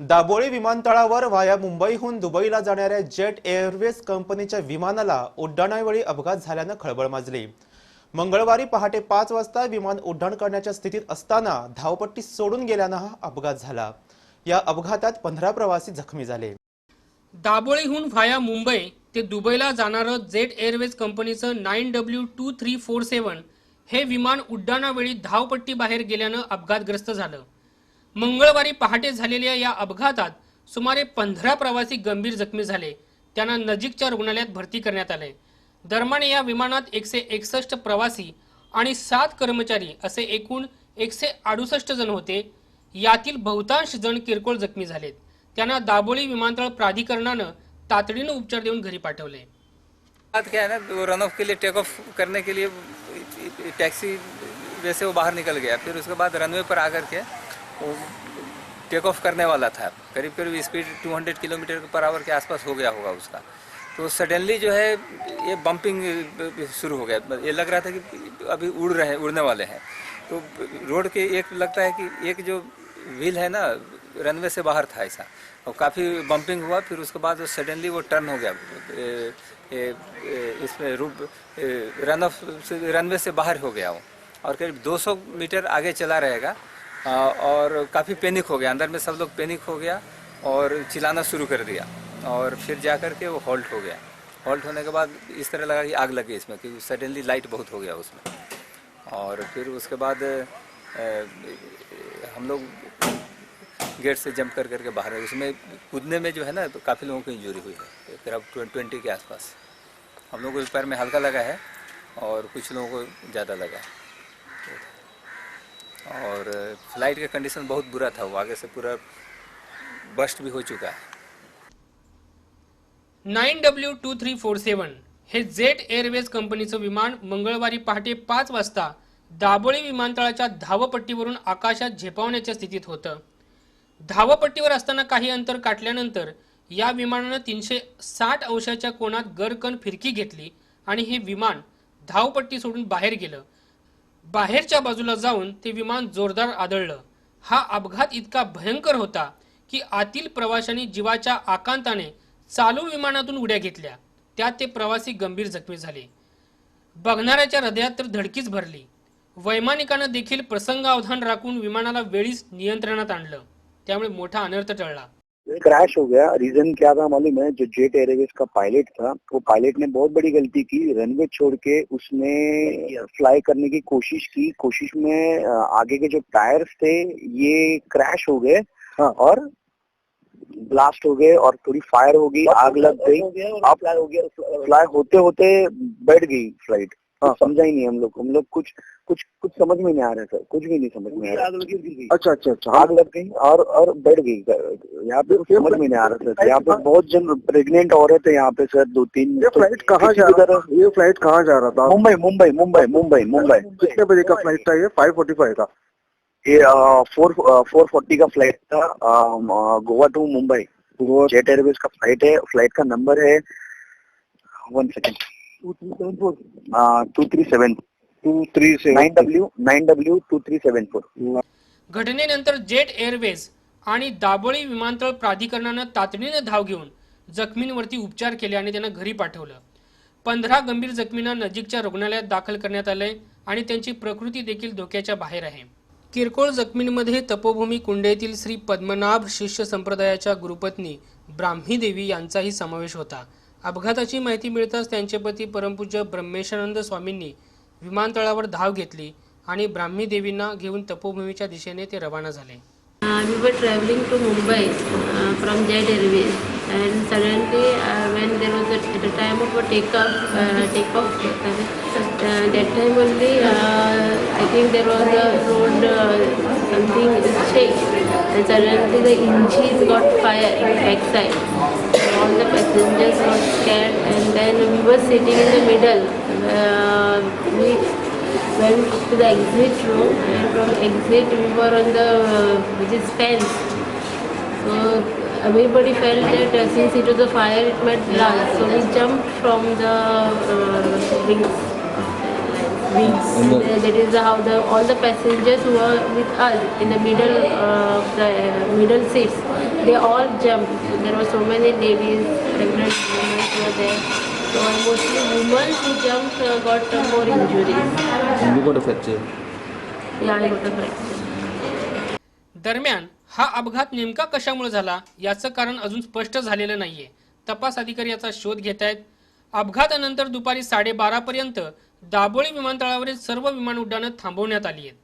दाबोळी विमानतळावर व्हाया मुंबईहून दुबईला जाणाऱ्या जेट एअरवेज कंपनीच्या विमानाला उड्डाणावेळी अपघात झाल्यानं खळबळ माजली. मंगळवारी पहाटे पाच वाजता विमान उड्डाण करण्याच्या स्थितीत असताना धावपट्टी सोडून गेल्यानं हा अपघात झाला. या अपघातात पंधरा प्रवासी जखमी झाले. दाबोळीहून व्हाया मुंबई ते दुबईला जाणारं जेट एअरवेज कंपनीचं nine W two three four seven हे विमान उड्डाणावेळी धावपट्टी बाहेर गेल्यानं अपघातग्रस्त झालं. मंगळवारी पहाटे झालेल्या या अपघातात सुमारे पंधरा प्रवासी गंभीर जखमी झाले. त्यांना नजीकच्या रुग्णालयात भरती करण्यात आले. दरम्यान या विमानात एकशे एकसष्ट प्रवासी आणि सात कर्मचारी असे एकूण एकशे अडुसष्ट जण होते. यातील बहुतांश जण किरकोळ जखमी झालेत. त्यांना दाबोळी विमानतळ प्राधिकरणानं तातडीनं उपचार देऊन घरी पाठवले. बात क्या है ना रन ऑफ के लिए टेक ऑफ करने के लिए टैक्सी वैसे वो बाहर निकल गया. फिर उसके बाद रनवे पर आकर के टेक ऑफ़ करने वाला था। करीब करीब स्पीड 200 किलोमीटर पर आवर के आसपास हो गया होगा उसका। तो सडनली जो है, ये बम्पिंग शुरू हो गया। ये लग रहा था कि अभी उड़ रहे हैं उड़ने वाले हैं। तो रोड के एक लगता है कि एक जो व्हील है ना रनवे से बाहर था ऐसा। और काफ़ी बम्पिंग हुआ, फिर उसके बाद वो सडनली वो टर्न हो गया। इसमें रूप रन ऑफ़ रनवे से बाहर हो गया वो। और करीब 200 मीटर आगे चला रहेगा। और काफ़ी पैनिक हो गया, अंदर में सब लोग पैनिक हो गया और चिल्लाना शुरू कर दिया और फिर जा कर के वो हॉल्ट हो गया। हॉल्ट होने के बाद इस तरह लगा कि आग लगी इसमें, क्योंकि सडनली लाइट बहुत हो गया उसमें। और फिर उसके बाद हम लोग गेट से जंप कर करके बाहर आए। उसमें कूदने में जो है ना तो काफ़ी लोगों को इंजरी हुई है करीब ट्वेंटी के आसपास। हम लोगों को पैर में हल्का लगा है और कुछ लोगों को ज़्यादा लगा है। और फ्लाइट का कंडीशन बहुत बुरा था वो आगे से पूरा बस्ट भी हो चुका है। Nine W two three four seven हे जेट एअरवेज कंपनीचं विमान मंगळवारी पहाटे पाच वाजता दाबोळी विमानतळाच्या धावपट्टीवरून आकाशात झेपावण्याच्या स्थितीत होतं. धावपट्टीवर असताना काही अंतर काटल्यानंतर या विमानानं तीनशे साठ अंशाच्या कोणात गरकन फिरकी घेतली आणि हे विमान धावपट्टी सोडून बाहेर गेलं. बाहेरच्या बाजूला जाऊन ते विमान जोरदार आदळलं. हा अपघात इतका भयंकर होता की आतील प्रवाशांनी जीवाच्या आकांताने चालू विमानातून उड्या घेतल्या. त्यात ते प्रवासी गंभीर जखमी झाले. बघणाऱ्याच्या हृदयात तर धडकीच भरली. वैमानिकानं देखील प्रसंगावधान राखून विमानाला वेळीच नियंत्रणात आणलं. त्यामुळे मोठा अनर्थ टळला. क्रैश हो गया। रीजन क्या था मालूम है? जो जेट एयरवेज का पायलट था वो पायलट ने बहुत बड़ी गलती की। रनवे छोड़ के उसने फ्लाई करने की कोशिश की। कोशिश में आगे के जो टायर्स थे ये क्रैश हो गए और ब्लास्ट हो गए और थोड़ी फायर हो गई आग लग गई। अब फ्लाई हो गया फ्लाई होते होते बैठ गई फ़्लाइट हाँ समझा ही नहीं हम लोग हम लोग कुछ कुछ कुछ समझ में नहीं आ रहा सर। कुछ भी नहीं समझ में आ रहा अच्छा अच्छा अच्छा। आग लग गई और और बढ़ गई। यहाँ पे समझ में नहीं आ रहा सर। यहाँ पे बहुत जन प्रेग्नेंट औरत है यहाँ पे सर दो तीन। ये फ़्लाइट कहाँ जा रहा था? ये फ़्लाइट कहाँ जा रहा था? मुंबई मुंबई मुंबई मुंबई मुंबई। कितने बजे का फ़्लाइट था ये? फाइव फोर्टी फाइव का ये फोर फोर फोर्टी का फ़्लाइट था Goa to Mumbai. Jet Airways का फ़्लाइट है। फ़्लाइट का नंबर है one second two three seven two three nine W nine W two three seven four घटनेनंतर जेट एअरवेज आणि दाबोळी विमानतळ प्राधिकरणानं तातडीनं धाव घेऊन जखमींवरती उपचार केले आणि त्यांना घरी पाठवलं. पंधरा गंभीर जखमींना नजीकच्या रुग्णालयात दाखल करण्यात आलंय आणि त्यांची प्रकृती देखील धोक्याच्या बाहेर आहे. किरकोळ जखमींमध्ये तपोभूमी कुंडेतील श्री पद्मनाभ शिष्य संप्रदायाच्या गुरुपत्नी ब्राह्मी देवी यांचाही समावेश होता. अपघाताची माहिती मिळताच त्यांचे पती परमपूज्य ब्रह्मेशानंद स्वामींनी विमानतळावर धाव घेतली आणि ब्राह्मी देवींना घेऊन तपोभूमीच्या दिशेने ते रवाना झाले. We were travelling to Mumbai from Jet Airway and suddenly when there was the time of take off take off that time only I think there was a road something shake suddenly the engine got fire back side all the passengers got fire backside. All the passengers got scared, and then we were sitting in the middle. Uh, we went to the exit room and from exit we were on the uh, which is fence so everybody felt that uh, since it was a fire it might blast so we jumped from the uh, wings wings Uh, that is how the all the passengers who were with us in the middle uh, of the uh, middle seats they all jumped. There were so many ladies, pregnant women were there. So mostly women who jumped uh, got uh, more injuries. You got a fracture. Yeah, I got a fracture. दरम्यान हा अपघात नेमका कशामुळे झाला याचं कारण अजून स्पष्ट झालेलं नाहीये तपास अधिकारी याचा शोध घेत आहेत अपघातानंतर दुपारी साडेबारापर्यंत दाबोळी विमानतळावरील सर्व विमान उड्डाणं थांबवण्यात आली आहेत